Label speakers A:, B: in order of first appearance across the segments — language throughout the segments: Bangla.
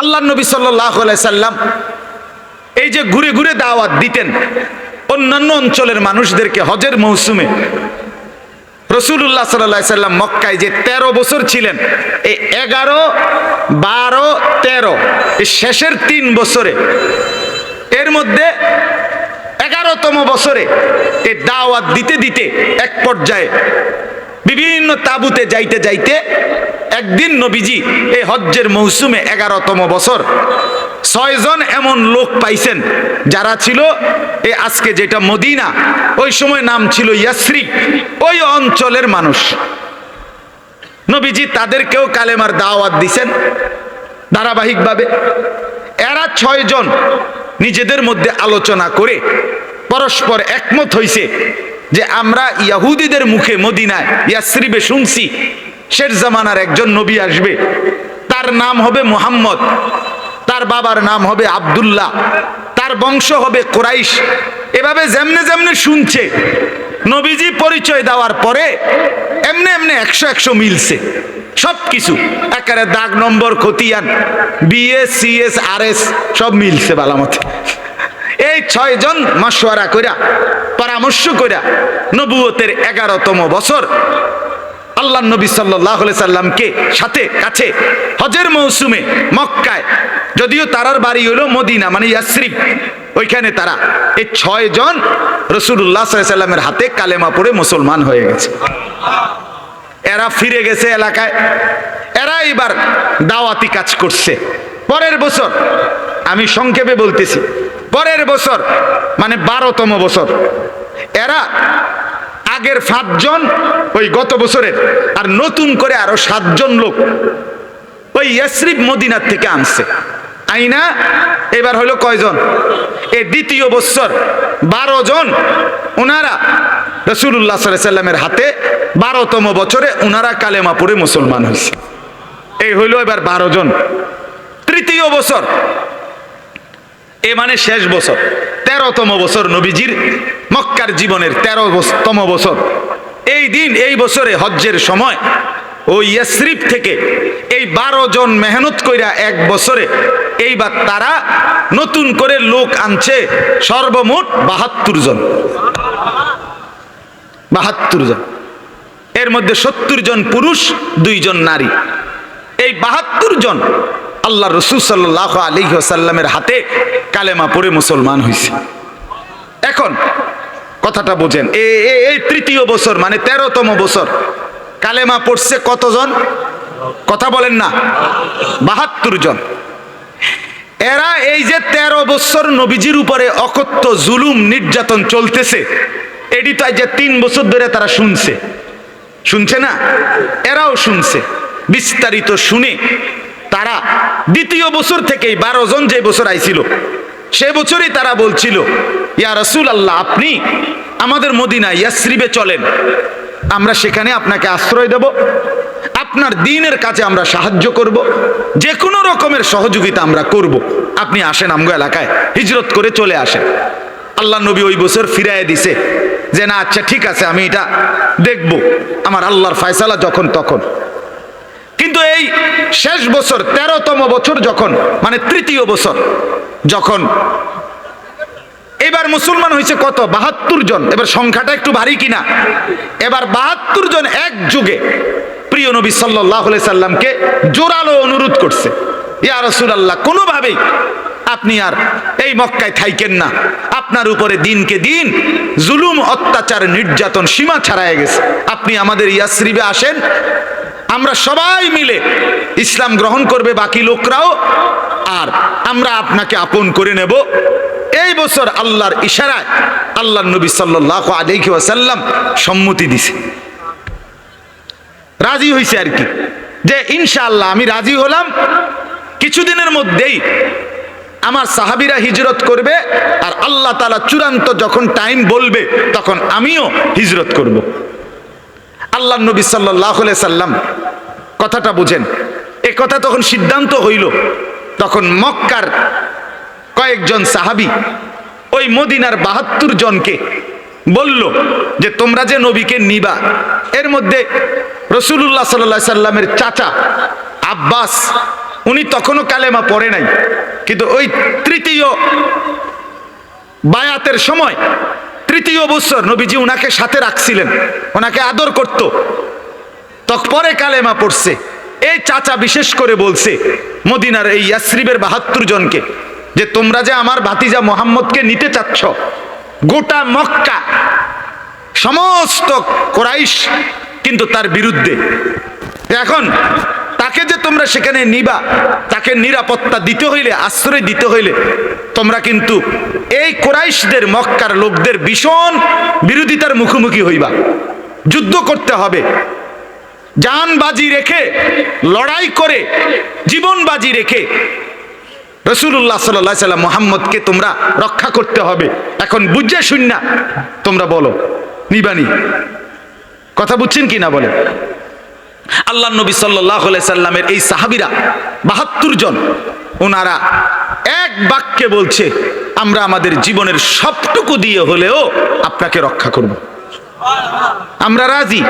A: আল্লাহ নবী সাল্লাহ সাল্লাম এই যে ঘুরে ঘুরে দাওয়াত দিতেন অন্যান্য অঞ্চলের মানুষদেরকে হজের মৌসুমে। রসুল্লাহ সাল্লাহ সাল্লাম মক্কায় যে ১৩ বছর ছিলেন, এই এগারো, বারো, তেরো, এই শেষের তিন বছরে, এর মধ্যে এগারোতম বছরে এই দাওয়াত দিতে দিতে এক পর্যায়ে বিভিন্ন তাবুতে যাইতে যাইতে একদিন নবীজি এই হজ্জের মৌসুমে এগারোতম বছর, ছয়জন এমন লোক পাইছেন যারা ছিল এই আজকে যেটা মদিনা, ওই সময় নাম ছিল ইয়াসরিক, ওই অঞ্চলের মানুষ। নবীজি তাদেরকেও কালেমার দাওয়াত দিছেন ধারাবাহিকভাবে। এরা ছয়জন নিজেদের মধ্যে আলোচনা করে পরস্পর একমত হইছে যে আমরা ইয়াহুদিদের মুখে মদিনায় ইয়াসরিবে শুনছি। শের জামানার একজন নবী আসবে। তার নাম হবে মোহাম্মদ। তার বাবার নাম হবে আব্দুল্লাহ। তার বংশ হবে কোরাইশ। এভাবে যেমনে যেমনে শুনছে, নবীজি পরিচয় দেওয়ার পরে এমনি এমনি একশো একশো মিলছে। সব কিছু একেবারে দাগ নম্বর, খতিয়ান, বিএস, সিএস আর এস সব মিলছে বালামতে। এই ছয়জন মাসোয়ারা কইরা, পরামর্শ কইরা নবুয়তের এগারোতম বছর আল্লাহ নবী সাল্লাহ সাল্লামকে সাথে, কাছে, হজের মৌসুমে, মক্কায়, যদিও তারার বাড়ি হলো মদিনা মানে ইয়াসরিফ ওইখানে তারা এই ছয় জন রসুল্লাহ সাল্লামের হাতে কালেমা পড়ে মুসলমান হয়ে গেছে। এরা ফিরে গেছে এলাকায়, এরা এবার দাওয়াতি কাজ করছে। পরের বছর, আমি সংক্ষেপে বলতেছি, পরের বছর মানে বারোতম বছর, এরা আগের সাতজন, ওই গত বছরের, আর নতুন করে আরও সাতজন লোক ওই ইয়াসরিফ মদিনার থেকে আনছে। আইনা, এবার হলো কয়জন? এই দ্বিতীয় বছর বারো জন ওনারা রসুল্লাহ সাল্লামের হাতে বারোতম বছরে ওনারা কালেমা পড়ে মুসলমান হয়েছে। এই হইল এবার বারো জন তৃতীয় বছর, এ মানে শেষ বছর, তেরোতম বছর নবীজির মক্কার জীবনের তেরোতম বছর। এই দিন, এই বছরে হজ্জের সময় ওই ইয়াসরিফ থেকে এই বারো জন মেহনত কইরা এক বছরে এইবার তারা নতুন করে লোক আনছে সর্বমোট বাহাত্তর জন। বাহাত্তর জন। এর মধ্যে সত্তর জন পুরুষ দুইজন নারী। এই বাহাত্তর জন আল্লাহ রসুল সাল্লাহ আলী সাল্লামের হাতে কালেমা পড়ে মুসলমান হয়েছে এখন কথাটা বোঝেন। এই তৃতীয় বছর মানে তেরোতম বছর। কালেমা পড়ছে কতজন? কথা বলেন না। বাহাত্তর জন। এরা এই যে তেরো বছর নবীজির উপরে অকথ্য, জুলুম, নির্যাতন চলতেছে, এটি তো যে তিন বছর ধরে তারা শুনছে। শুনছে না? এরাও শুনছে। বিস্তারিত শুনে তারা দ্বিতীয় বছর থেকেই বারো জন যে বছর আইছিল, সে বছরই তারা বলছিল ইয়া রসুল আল্লাহ আপনি আমাদের মদিনা ইয়াসরিবে চলেন। আমরা সেখানে আপনাকে আশ্রয় দেব। আপনার দিনের কাছে আমরা সাহায্য করব। যে কোনো রকমের সহযোগিতা আমরা করব। আপনি আসেন আমগো এলাকায়, হিজরত করে চলে আসেন। আল্লাহ নবী ওই বছর ফিরায় দিছে যে, না আচ্ছা ঠিক আছে, আমি এটা দেখব। আমার আল্লাহর ফয়সালা যখন তখন। কিন্তু এই শেষ বছর, তেরোতম বছর যখন মানে তৃতীয় বছর, যখন এবার মুসলমান হয়েছে কত? বাহাত্তর জন। এবার সংখ্যাটা একটু ভারী কিনা? এবার বাহাত্তর জন এক যুগে প্রিয় নবী সাল্লাহ সাল্লামকে জোরালো অনুরোধ করছে। ইয়া রসুল আল্লাহ কোনোভাবেই আপনি আর এই মক্কায় থাইকেন না। আপনার উপরে দিনকে দিন জুলুম, অত্যাচার, নির্যাতন সীমা ছাড়ায় গেছে। আপনি আমাদের ইয়াসরিবে আসেন। আমরা সবাই মিলে ইসলাম গ্রহণ করবে বাকি লোকরাও। আর আমরা আপনাকে আপন করে নেব। এই বছর আল্লাহর ইশারায় আল্লাহ নবী সাল্লাহ সম্মতি দিছে। রাজি হয়েছে আর কি। যে ইনশাআল্লাহ আমি রাজি হলাম। কিছুদিনের মধ্যেই আমার সাহাবিরা হিজরত করবে আর আল্লাহ তালা চূড়ান্ত যখন টাইম বলবে, তখন আমিও হিজরত করব। আল্লাহ নবী সাল্লাহ সাল্লাম কথাটা বুঝেন। এ কথা তখন সিদ্ধান্ত হইল। তখন মক্কার কয়েকজন সাহাবি ওই মদিনার বাহাত্তর জনকে বলল যে, তোমরা যে নবীকে নিবা, এর মধ্যে রসুল্লাহ সাল্লা সাল্লামের চাচা আব্বাস, উনি তখনও কালেমা পড়ে নাই। কিন্তু ওই তৃতীয় বায়াতের সময়, তৃতীয় বছর নবীজি উনাকে সাথে রাখছিলেন ওনাকে আদর করত। তখন পরে কালেমা পড়ছে। এই চাচা বিশেষ করে বলছে, মদিনার এই ইয়াসরিবের বাহাত্তর জনকে যে তোমরা যে আমার ভাতিজা মোহাম্মদকে নিতে চাচ্ছ, গোটা মক্কা, সমস্ত কোরাইশ কিন্তু তার বিরুদ্ধে। এখন তাকে যে তোমরা সেখানে নিবা, তাকে নিরাপত্তা দিতে হইলে, আশ্রয় দিতে হইলে, তোমরা কিন্তু এই কোরাইশদের মক্কার লোকদের ভীষণ বিরোধিতার মুখোমুখি হইবা। যুদ্ধ করতে হবে। জান বাজি রেখে, লড়াই করে জীবন বাজি রেখে রসুল্লাহ সাল্লাহ সাল্লাম মোহাম্মদকে তোমরা রক্ষা করতে হবে। এখন বুঝে শুন না, তোমরা বলো নিবানি কথা বুঝছেন কি না বলে আল্লাহ নবী সাল্লাহ সাল্লামের এই সাহাবিরা, বাহাত্তর জন ওনারা এক বাক্যে বলছে, আমরা আমাদের জীবনের সবটুকু দিয়ে হলেও আপনাকে রক্ষা করব। আমরা রাজি,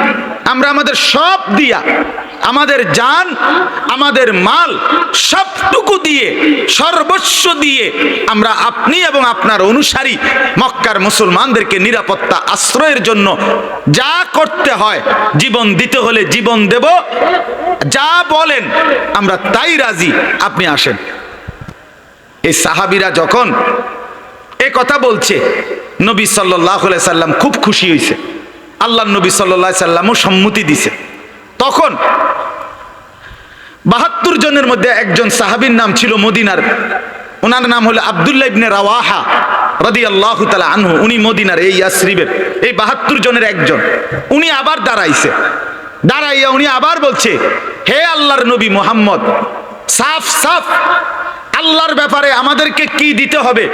A: আমরা আমাদের সব দিয়া, আমাদের জান, আমাদের মাল সবটুকু দিয়ে, সর্বস্ব দিয়ে আমরা আপনি এবং আপনার অনুসারী মক্কার মুসলমানদেরকে নিরাপত্তা আশ্রয়ের জন্য যা করতে হয় জীবন দিতে হলে জীবন দেব। যা বলেন, আমরা তাই রাজি। আপনি আসেন। এই সাহাবিরা যখন এ কথা বলছে, নবী সাল্লাহ সাল্লাম খুব খুশি হয়েছে আল্লাহ নবী সাল্লাহ সাল্লামও সম্মতি দিছে। তখন বাহাত্তর জনের মধ্যে একজন সাহাবির নাম ছিল মদিনার। ওনার নাম হলো আবদুল্লাহ ইবনে রাওয়াহা রদি আল্লাহ তালা আনহু। উনি মদিনার, এই ইয়াসরিবের, এই বাহাত্তর জনের একজন। উনি আবার দাঁড়াইছে। দাঁড়াইয়া উনি আবার বলছে, হে আল্লাহর নবী মোহাম্মদ, সাফ সাফ, আল্লাহর ব্যাপারে আমাদেরকে কি দিতে হবে?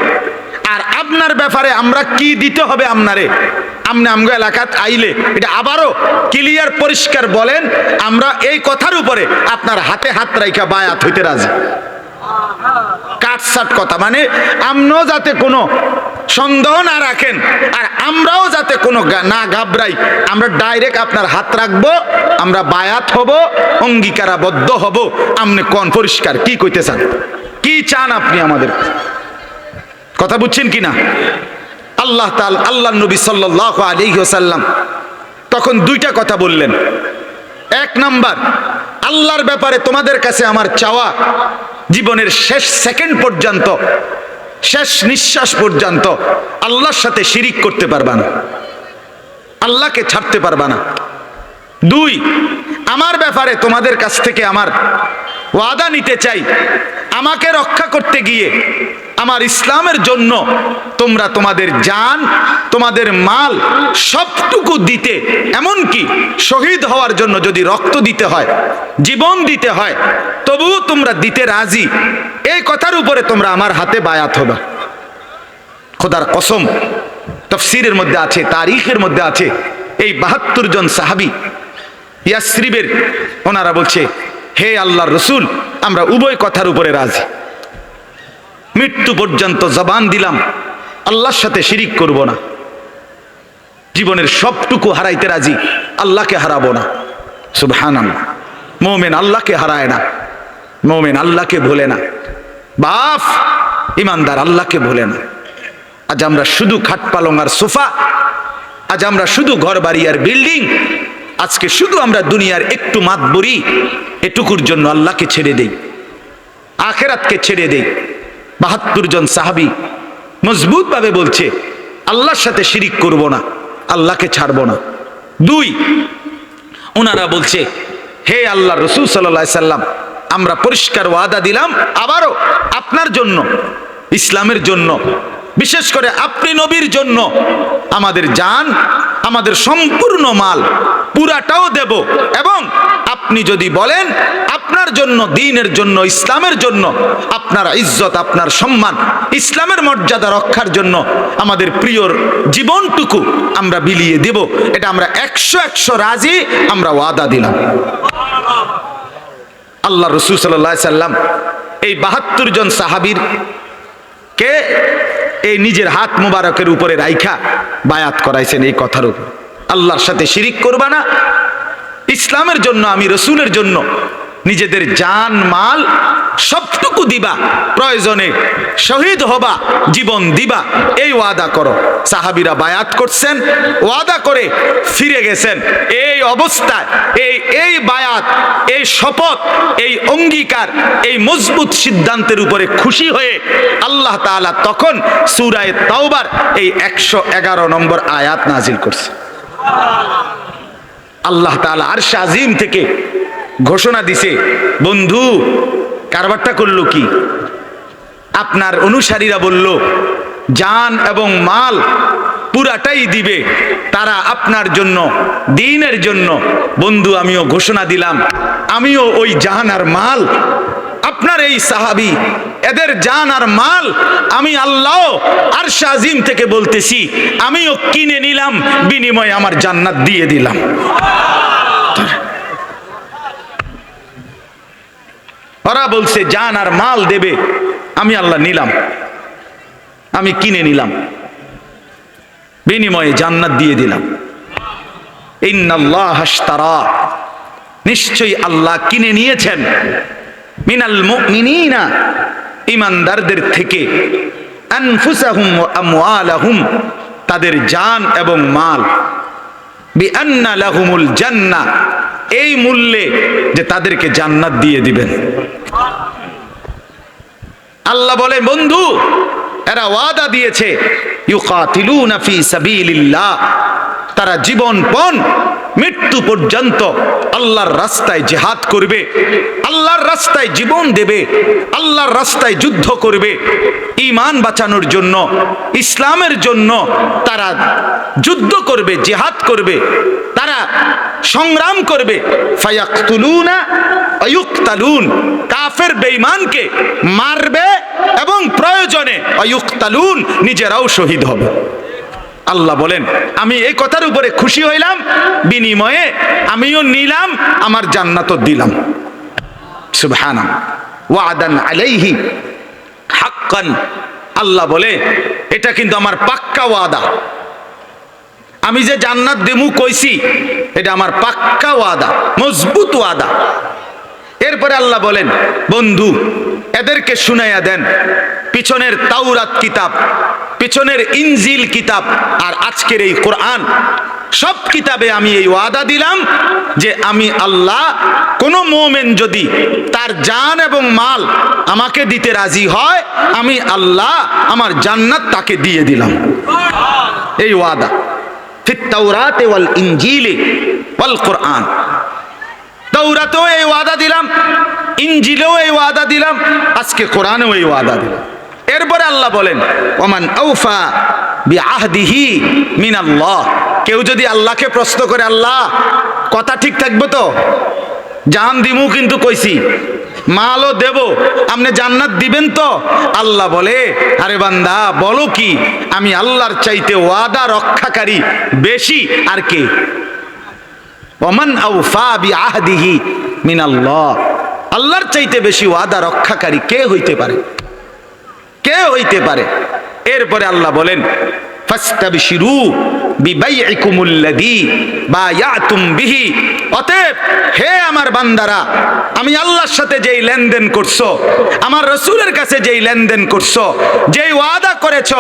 A: আর আপনার ব্যাপারে আমরা কি দিতে হবে আপনারে? আপনি আমগো এলাকাত আইলে। এটা আবারও ক্লিয়ার, পরিষ্কার বলেন, আমরা এই কথার উপরে আপনার হাতে হাত রাইখা বায়াত হইতে রাজি। কাটসাট কথা মানে আমরাও যাতে কোনো সন্দেহ না রাখেন, আর আমরাও যাতে কোনো না ঘাবড়াই, আমরা ডাইরেক্ট আপনার হাত রাখব, আমরা বায়াত হব, অঙ্গীকারাবদ্ধ হব। আপনি কোন পরিষ্কার, কি কইতে চান? কি চান আপনি আমাদের? কথা বুঝছেন কি না আল্লাহ তাল আল্লাহ নবী সাল্লাহ আলিহাসাল্লাম তখন দুইটা কথা বললেন। এক নাম্বার, আল্লাহর ব্যাপারে তোমাদের কাছে আমার চাওয়া জীবনের শেষ সেকেন্ড পর্যন্ত, শেষ নিঃশ্বাস পর্যন্ত আল্লাহর সাথে শিরিক করতে পারবা না। আল্লাহকে ছাড়তে পারবা না। দুই, আমার ব্যাপারে তোমাদের কাছ থেকে আমার ওয়াদা নিতে চাই। আমাকে রক্ষা করতে গিয়ে ইসলামের জন্য তোমরা তোমাদের জান, তোমাদের মাল সবটুকু দিতে। এমনকি শহীদ হওয়ার জন্য যদি রক্ত দিতে হয়, জীবন দিতে হয়, তবুও তোমরা দিতে রাজি। এই কথার উপরে তোমরা আমার হাতে বায়াত হবা। খোদার কসম, তফসিরের মধ্যে আছে, তারিখের মধ্যে আছে। এই বাহাত্তর জন সাহাবি, ইয়াসরিবের, ওনারা বলছে, হে আল্লাহর রসুল, আমরা উভয় কথার উপরে রাজি। মৃত্যু পর্যন্ত জবান দিলাম। আল্লাহর সাথে শিরিক করব না। জীবনের সবটুকু হারাইতে রাজি, আল্লাহকে হারাবো না। সুবহান মোমেন আল্লাহকে হারায় না। মোমেন আল্লাহকে ভোলে না। বাফ ইমানদার আল্লাহকে ভোলে না। আজ আমরা শুধু খাট পালং আর সোফা, আজ আমরা শুধু ঘর বাড়ি আর বিল্ডিং, আজকে শুধু আমরা দুনিয়ার একটু মাত মাতবরি, এটুকুর জন্য আল্লাহকে ছেড়ে দেই। আখেরাতকে ছেড়ে দেই। বাহাত্তর জন সাহাবি মজবুত ভাবে বলছে, আল্লাহর সাথে শিরিক করব না, আল্লাহকে ছাড়ব না। দুই ওনারা বলছে, হে আল্লাহ রসুল সাল্লাহ সাল্লাম, আমরা পরিষ্কার ওয়াদা দিলাম আবারও আপনার জন্য, ইসলামের জন্য, বিশেষ করে আপনি নবীর জন্য। আমাদের যান আমাদের সম্পূর্ণ মাল পুরাটাও দেব এবং আপনি যদি বলেন, আপনার জন্য, দিনের জন্য, ইসলামের জন্য, আপনার ইজ্জত, আপনার সম্মান, ইসলামের মর্যাদা রক্ষার জন্য আমাদের প্রিয়র জীবনটুকু আমরা বিলিয়ে দেব, এটা আমরা একশো একশো রাজি আমরা ওয়াদা দিলাম। আল্লাহ রসুল সাল্লাহ সাল্লাম এই বাহাত্তর জন সাহাবির কে এই নিজের হাত মুবারকের উপরে রাইখা বায়াত করাইছেন এই কথার উপর। আল্লাহর সাথে শিরিক করবা না ইসলামের জন্য, আমি রসুলের জন্য নিজেদের জান, মাল সবটুকু দিবা, প্রয়োজনে শহীদ হবা, জীবন দিবা, এই ওয়াদা করো। সাহাবিরা বায়াত করছেন, ওয়াদা করে ফিরে গেছেন। এই অবস্থায়, এই এই বায়াত, এই শপথ, এই অঙ্গীকার, এই মজবুত সিদ্ধান্তের উপরে খুশি হয়ে আল্লাহ তাআলা তখন সূরায়ে তাওবার এই একশো এগারো নম্বর আয়াত নাজিল করছে। আল্লাহ তাআলা আর আজিম থেকে ঘোষণা দিছে, বন্ধু, কারবারটা করল কি? আপনার অনুসারীরা বলল, জান এবং মাল পুরাটাই দিবে, তারা আপনার জন্য, দিনের জন্য। বন্ধু, আমিও ঘোষণা দিলাম, আমিও ওই জাহান আর মাল। আপনার এই সাহাবি এদের জান আর মাল আমি আল্লাহ আর শাজিম থেকে বলতেছি, আমিও কিনে নিলাম, বিনিময়ে আমার জান্নাত দিয়ে দিলাম। ওরা বলছে, জান আর মাল দেবে, আমি আল্লাহ নিলাম, আমি কিনে নিলাম, বিনিময়ে জান্নাত দিয়ে দিলাম। ইন্নাল্লাহ হাশতারা নিশ্চয়ই আল্লাহ কিনে নিয়েছেন। মিনাল মুমিনিনা ইমানদারদের থেকে তাদের জান এবং মাল। বিআন্না লাহুমুল এই মূল্যে যে তাদেরকে জান্নাত দিয়ে দিবেন। আল্লাহ বলে, বন্ধু, এরা ওয়াদা দিয়েছে তারা জীবনপণ মৃত্যু পর্যন্ত আল্লাহর রাস্তায় জেহাদ করবে, আল্লাহর রাস্তায় জীবন দেবে, আল্লাহর রাস্তায় যুদ্ধ করবে। ইমান বাঁচানোর জন্য, ইসলামের জন্য তারা যুদ্ধ করবে, জেহাদ করবে। তারা সংগ্রাম করবে। কাফের বেঈমানকে মারবে এবং প্রয়োজনে অয়ুক্তালুন নিজেরাও শহীদ হবে। আল্লাহ বলেন, আমি এই কথার উপরে খুশি হইলাম, বিনিময়ে আমিও নিলাম, আমার জান্নাতও দিলাম। সুবহানা ওয়াদান আলাইহি হাক্কান। আল্লাহ বলে, এটা কিন্তু আমার পাক্কা ওয়াদা। আমি যে জান্নাত দেমু কইছি, এটা আমার পাক্কা ওয়াদা, মজবুত ওয়াদা। এরপরে আল্লাহ বলেন, বন্ধু, এদেরকে শুনাইয়া দেন, পিছনের তাওরাত কিতাব, পিছনের ইনজিল কিতাব আর আজকের এই কোরআন। সব কিতাবে আমি এই ওয়াদা দিলাম যে আমি আল্লাহ কোন মোমেন যদি তার জান এবং মাল আমাকে দিতে রাজি হয়, আমি আল্লাহ আমার জান্নাত তাকে দিয়ে দিলাম। এই ওয়াদা। ওয়াল কোরআন। ওয়াদা দিলাম ইঞ্জিলেও ওয়াদা দিলাম, আজকে ওয়াদা দিলাম। এরপরে আল্লাহ বলেন, ওমান বি মিন আল্লাহ কেউ যদি আল্লাহকে প্রশ্ন করে, আল্লাহ, কথা ঠিক থাকবে তো? জান দিমু কিন্তু কইছি। মালও দেব। আপনি জান্নাত দিবেন তো? আল্লাহ বলে, আরে বান্দা, বলো কি? আমি আল্লাহর চাইতে ওয়াদা রক্ষাকারী, বেশি আর কে? Oman আউফা B আহদিহি মিনাল্লাহ। আল্লাহর চাইতে বেশি ওয়াদা রক্ষাকারী কে হইতে পারে? কে হইতে পারে? এরপরে আল্লাহ বলেন ফাস্তাবশিরু বিবাইইকুমুল্লাযী বায়াতুম বিহি। অতএব হে আমার বান্দারা, আমি আল্লাহর সাথে যেই লেনদেন করছ, আমার রসুলের কাছে যেই লেনদেন করছ, যেই ওয়াদা করেছ,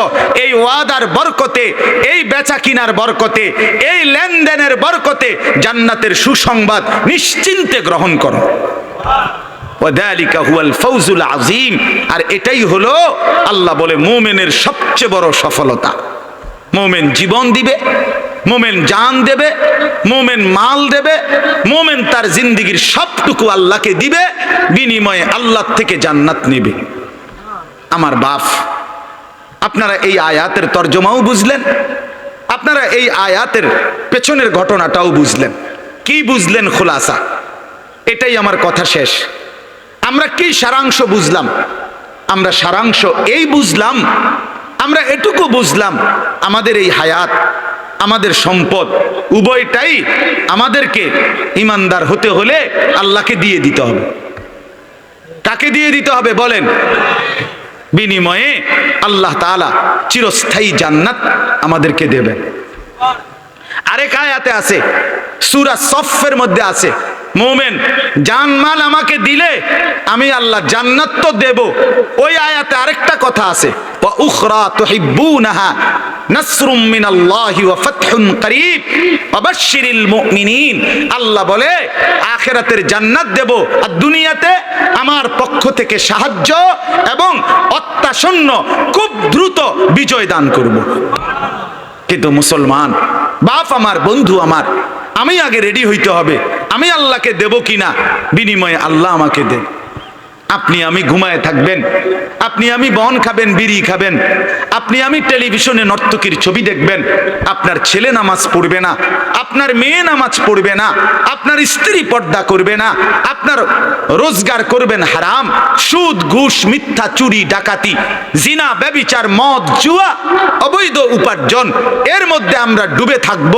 A: এই ওয়াদার বরকতে, এই বেচা কিনার বরকতে, এই লেনদেনের বরকতে জান্নাতের সুসংবাদ নিশ্চিন্তে গ্রহণ করো। আর এটাই হলো আল্লাহ বলে মোমেনের সবচেয়ে বড় সফলতা। মোমেন জীবন দিবে, মোমেন জান দেবে, মোমেন মাল দেবে, মোমেন তার জিন্দিগির সবটুকু আল্লাহকে দিবে, বিনিময়ে আল্লাহ থেকে জান্নাত নেবে। আমার বাপ, আপনারা এই আয়াতের তর্জমাও বুঝলেন, আপনারা এই আয়াতের পেছনের ঘটনাটাও বুঝলেন। কি বুঝলেন খোলাসা? এটাই আমার কথা শেষ। আমরা কি সারাংশ বুঝলাম? আমরা সারাংশ এই বুঝলাম আমরা এটুকু বুঝলাম, আমাদের এই হায়াত, আমাদের সম্পদ, উভয়টাই আমাদেরকে ইমানদার হতে হলে আল্লাহকে দিয়ে দিতে হবে। কাকে দিয়ে দিতে হবে বলেন? বিনিময়ে আল্লাহ তাআলা চিরস্থায়ী জান্নাত আমাদেরকে দেবেন। আরেক আয়াতে আছে, সূরা সফের মধ্যে আছে মোমেন, জানমাল আমাকে দিলে আমি আল্লাহ জান্নাত তো দেব। ওই আয়াতে আরেকটা কথা আছে। উখরা তুহিব্বুনাহা নাসরুম মিনাল্লাহি ওয়া ফাতহুন করিব। ওয়াবাশশিরিল মুমিনিন। আল্লাহ বলে, আখিরাতের জান্নাত দেব। আর দুনিয়াতে আমার পক্ষ থেকে সাহায্য এবং অত্যাসন্ন খুব দ্রুত বিজয় দান করব। কিন্তু মুসলমান, বাপ আমার, বন্ধু আমার আমি আগে রেডি হইতে হবে। আমি আল্লাহকে দেব কিনা? বিনিময়ে আল্লাহ আমাকে দেন আপনি আমি ঘুমায় থাকবেন, আপনি আমি বন খাবেন, বিড়ি খাবেন, আপনি আমি টেলিভিশনে নর্তকীর ছবি দেখবেন, আপনার ছেলে নামাজ পড়বে না, আপনার মেয়ে নামাজ পড়বে না, আপনার স্ত্রী পর্দা করবে না, আপনার রোজগার করবেন হারাম, সুদ, ঘুষ, মিথ্যা, চুরি, ডাকাতি, জিনা, ব্যবিচার, মদ, জুয়া, অবৈধ উপার্জন, এর মধ্যে আমরা ডুবে থাকব,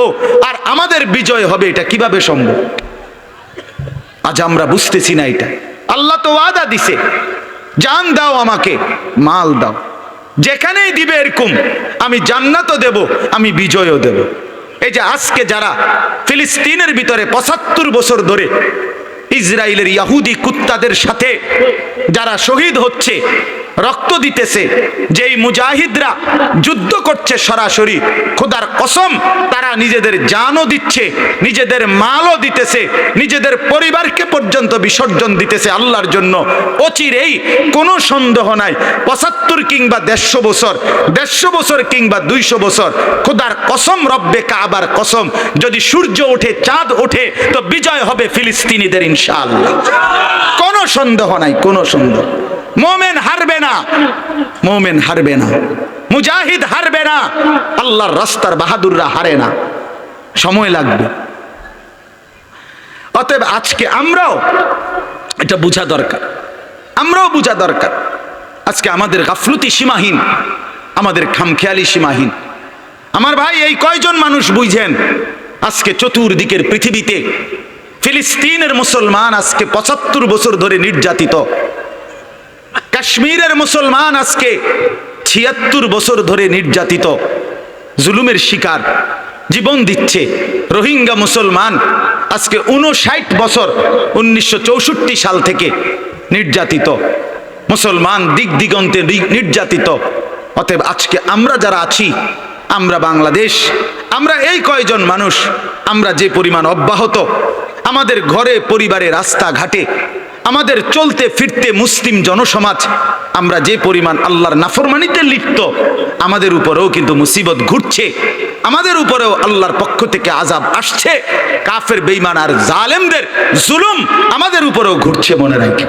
A: আর আমাদের বিজয় হবে এটা কীভাবে সম্ভব? আজ আমরা বুঝতেছি না এটা। আল্লাহ তো ওয়াদা দিছে, জান দাও আমাকে, মাল দাও। যেখানেই দিবে এরকম, আমি জান্নাতও দেব, আমি বিজয়ও দেব। এই যে আজকে যারা ফিলিস্তিনের ভিতরে পঁচাত্তর বছর ধরে ইসরায়েলের ইয়াহুদি কুত্তাদের সাথে যারা শহীদ হচ্ছে রক্ত দিতেছে, যেই মুজাহিদরা যুদ্ধ করছে সরাসরি, খোদার কসম, তারা নিজেদের জানও দিচ্ছে, নিজেদের মালও দিতেছে, নিজেদের পরিবারকে পর্যন্ত বিসর্জন দিতেছে আল্লাহর জন্য। অচিরেই কোনো সন্দেহ নাই, পঁচাত্তর কিংবা দেড়শো বছর দেড়শো বছর কিংবা দুইশো বছর, খোদার কসম, রব্বে কাবার কসম, যদি সূর্য ওঠে, চাঁদ ওঠে, তো বিজয় হবে ফিলিস্তিনিদের ইনশাআল্লাহ। কোনো সন্দেহ নাই, কোনো সন্দেহ। মোমেন হারবে না মোমেন হারবে না। মুজাহিদ হারবে না। আল্লাহর রাস্তার বাহাদুররা হারে না। সময় লাগবে। অতএব আজকে আমরাও এটা বোঝা দরকার। আমরাও বোঝা দরকার। আজকে আমাদের গাফলতি সীমাহীন, আমাদের খামখেয়ালি সীমাহীন। আমার ভাই, এই কয়জন মানুষ বুঝেন, আজকে চতুর্দিকের পৃথিবীতে ফিলিস্তিনের মুসলমান আজকে পঁচাত্তর বছর ধরে নির্যাতিত। কাশ্মীরের মুসলমান আজকে ছিয়াত্তর বছর ধরে নির্যাতিত, জুলুমের শিকার, জীবন দিচ্ছে। রোহিঙ্গা মুসলমান আজকে উনষাট বছর উনিশশো চৌষট্টি সাল থেকে নির্যাতিত। মুসলমান দিক দিগন্তে নির্যাতিত। অতএব আজকে আমরা যারা আছি, আমরা বাংলাদেশ আমরা এই কয়জন মানুষ, আমরা যে পরিমাণ অব্যাহত, আমাদের ঘরে, পরিবারে, রাস্তাঘাটে, আমাদের চলতে ফিরতে মুসলিম জনসমাজ, আমরা যে পরিমাণ আল্লাহর নাফরমানিতে লিপ্ত, আমাদের উপরেও কিন্তু মুসিবত ঘুরছে, আমাদের উপরেও আল্লাহর পক্ষ থেকে আজাব আসছে, কাফের বেইমান আর জালেমদের জুলুম আমাদের উপরেও ঘুরছে মনে রাখি।